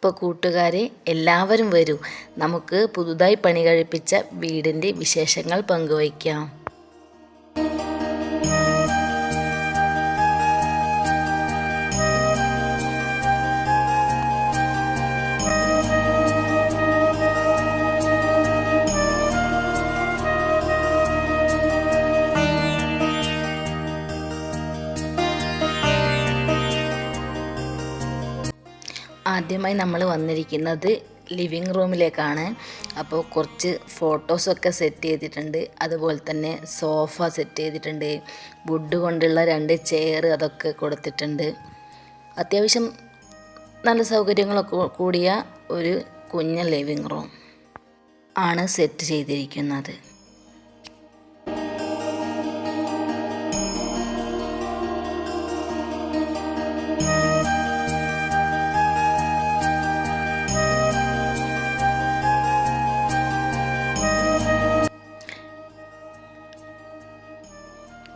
അപ്പോൾ കൂട്ടുകാരെ എല്ലാവരും വരൂ. നമുക്ക് പുതുതായി പണി കഴിപ്പിച്ച വീടിന്റെ വിശേഷങ്ങൾ പങ്കുവയ്ക്കാം. ആദ്യമായി നമ്മൾ വന്നിരിക്കുന്നത് ലിവിങ് റൂമിലേക്കാണ്. അപ്പോൾ കുറച്ച് ഫോട്ടോസൊക്കെ സെറ്റ് ചെയ്തിട്ടുണ്ട്. അതുപോലെ തന്നെ സോഫ സെറ്റ് ചെയ്തിട്ടുണ്ട്. വുഡ് കൊണ്ടുള്ള രണ്ട് ചെയർ അതൊക്കെ കൊടുത്തിട്ടുണ്ട്. അത്യാവശ്യം നല്ല സൗകര്യങ്ങളൊക്കെ കൂടിയ ഒരു കുഞ്ഞ ലിവിങ് റൂം ആണ് സെറ്റ് ചെയ്തിരിക്കുന്നത്.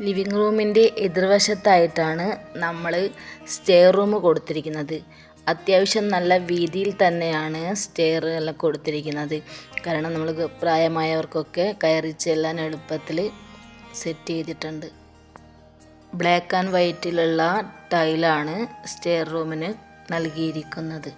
ലിവിങ് റൂമിന്റെ എതിർവശത്തായിട്ടാണ് നമ്മൾ സ്റ്റെയർ റൂം കൊടുത്തിരിക്കുന്നത്. അത്യാവശ്യം നല്ല വീതിയിൽ തന്നെയാണ് എല്ലാം കൊടുത്തിരിക്കുന്നത്. കാരണം നമ്മൾ പ്രായമായവർക്കൊക്കെ കയറി ചെല്ലാൻ എളുപ്പത്തിൽ സെറ്റ് ചെയ്തിട്ടുണ്ട്. ബ്ലാക്ക് ആൻഡ് വൈറ്റിലുള്ള ടൈലാണ് സ്റ്റെയർ റൂമിന് നൽകിയിരിക്കുന്നത്.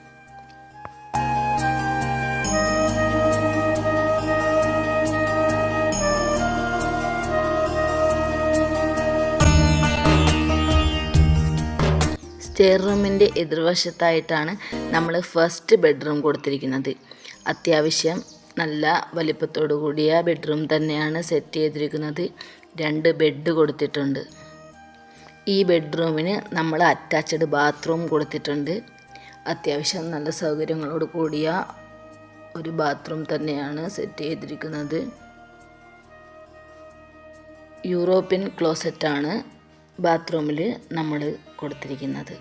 സ്റ്റെയർ റൂമിന്റെ എതിർവശത്തായിട്ടാണ് നമ്മൾ ഫസ്റ്റ് ബെഡ്റൂം കൊടുത്തിരിക്കുന്നത്. അത്യാവശ്യം നല്ല വലിപ്പത്തോടു കൂടിയ ബെഡ്റൂം തന്നെയാണ് സെറ്റ് ചെയ്തിരിക്കുന്നത്. രണ്ട് ബെഡ് കൊടുത്തിട്ടുണ്ട്. ഈ ബെഡ്റൂമിന് നമ്മൾ അറ്റാച്ച്ഡ് ബാത്റൂം കൊടുത്തിട്ടുണ്ട്. അത്യാവശ്യം നല്ല സൗകര്യങ്ങളോട് കൂടിയ ഒരു ബാത്റൂം തന്നെയാണ് സെറ്റ് ചെയ്തിരിക്കുന്നത്. യൂറോപ്യൻ ക്ലോസറ്റാണ് ബാത്റൂമിൽ നമ്മൾ കൊടുത്തിരിക്കുന്നത്.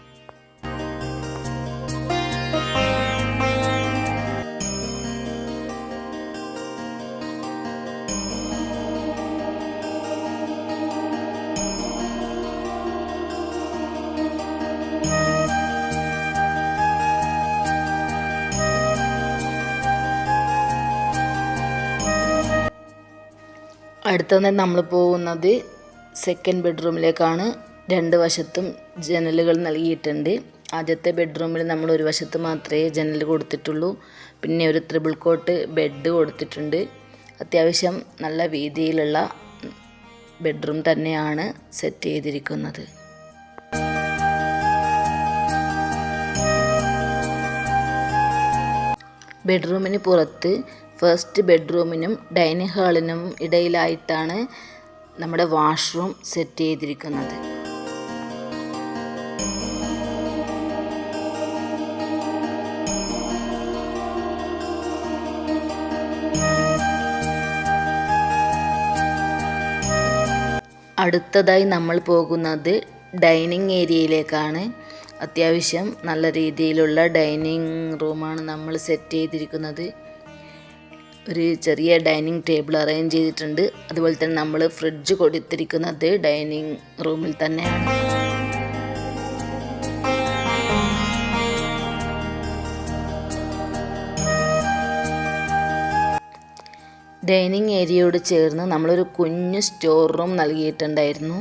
അടുത്തത് നമ്മൾ പോകുന്നത് സെക്കൻഡ് ബെഡ്റൂമിലേക്കാണ് രണ്ട് വശത്തും ജനലുകൾ നൽകിയിട്ടുണ്ട്. ആദ്യത്തെ ബെഡ്റൂമിൽ നമ്മൾ ഒരു വശത്ത് മാത്രമേ ജനൽ കൊടുത്തിട്ടുള്ളൂ. പിന്നെ ഒരു ത്രിബിൾ കോട്ട് ബെഡ് കൊടുത്തിട്ടുണ്ട്. അത്യാവശ്യം നല്ല വീതിയിലുള്ള ബെഡ്റൂം തന്നെയാണ് സെറ്റ് ചെയ്തിരിക്കുന്നത്. ബെഡ്റൂമിന് പുറത്ത് ഫസ്റ്റ് ബെഡ്റൂമിനും ഡൈനിങ് ഹാളിനും ഇടയിലായിട്ടാണ് നമ്മുടെ വാഷ്റൂം സെറ്റ് ചെയ്തിരിക്കുന്നത്. അടുത്തതായി നമ്മൾ പോകുന്നത് ഡൈനിങ് ഏരിയയിലേക്കാണ്. അത്യാവശ്യം നല്ല രീതിയിലുള്ള ഡൈനിങ് റൂമാണ് നമ്മൾ സെറ്റ് ചെയ്തിരിക്കുന്നത്. ഒരു ചെറിയ ഡൈനിങ് ടേബിൾ അറേഞ്ച് ചെയ്തിട്ടുണ്ട്. അതുപോലെ തന്നെ നമ്മൾ ഫ്രിഡ്ജ് കൊടുത്തിരിക്കുന്നത് ഡൈനിങ് റൂമിൽ തന്നെയാണ് ഡൈനിങ് ഏരിയയോട് ചേർന്ന് നമ്മളൊരു കുഞ്ഞു സ്റ്റോർ റൂം നൽകിയിട്ടുണ്ടായിരുന്നു.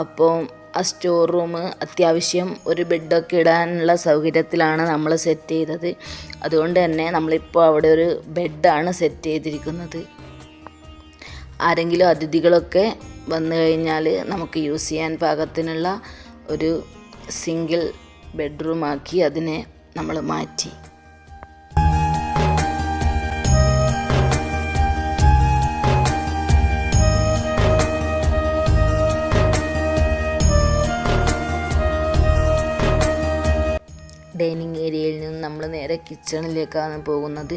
അപ്പോൾ സ്റ്റോർ റൂം അത്യാവശ്യം ഒരു ബെഡൊക്കെ ഇടാനുള്ള സൗകര്യത്തിലാണ് നമ്മൾ സെറ്റ് ചെയ്തത്. അതുകൊണ്ട് തന്നെ നമ്മളിപ്പോൾ അവിടെ ഒരു ബെഡാണ് സെറ്റ് ചെയ്തിരിക്കുന്നത്. ആരെങ്കിലും അതിഥികളൊക്കെ വന്നു കഴിഞ്ഞാൽ നമുക്ക് യൂസ് ചെയ്യാൻ പാകത്തിനുള്ള ഒരു സിംഗിൾ ബെഡ്റൂമാക്കി അതിനെ നമ്മൾ മാറ്റി. കിച്ചണിലേക്കാണ് പോകുന്നത്.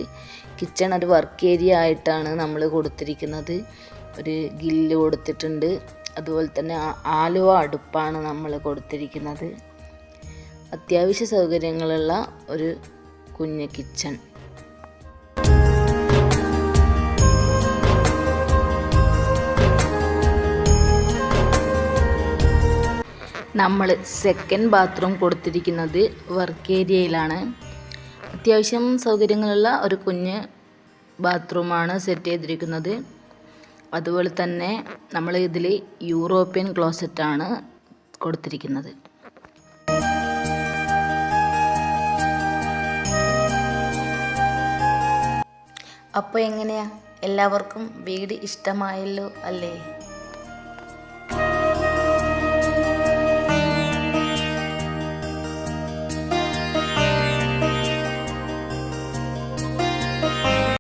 കിച്ചൺ ഒരു വർക്ക് ഏരിയ ആയിട്ടാണ് നമ്മൾ കൊടുത്തിരിക്കുന്നത്. ഒരു ഗില്ല് കൊടുത്തിട്ടുണ്ട്. അതുപോലെ തന്നെ ആലുവ അടുപ്പാണ് നമ്മൾ കൊടുത്തിരിക്കുന്നത്. അത്യാവശ്യ സൗകര്യങ്ങളുള്ള ഒരു കുഞ്ഞ് കിച്ചൺ നമ്മൾ സെക്കൻഡ് ബാത്റൂം കൊടുത്തിരിക്കുന്നത് വർക്ക് ഏരിയയിലാണ് അത്യാവശ്യം സൗകര്യങ്ങളുള്ള ഒരു കുഞ്ഞ് ബാത്റൂമാണ് സെറ്റ് ചെയ്തിരിക്കുന്നത്. അതുപോലെ തന്നെ നമ്മൾ ഇതിൽ യൂറോപ്യൻ ക്ലോസറ്റാണ് കൊടുത്തിരിക്കുന്നത്. അപ്പോൾ എങ്ങനെയാ? എല്ലാവർക്കും വീട് ഇഷ്ടമായല്ലോ അല്ലേ?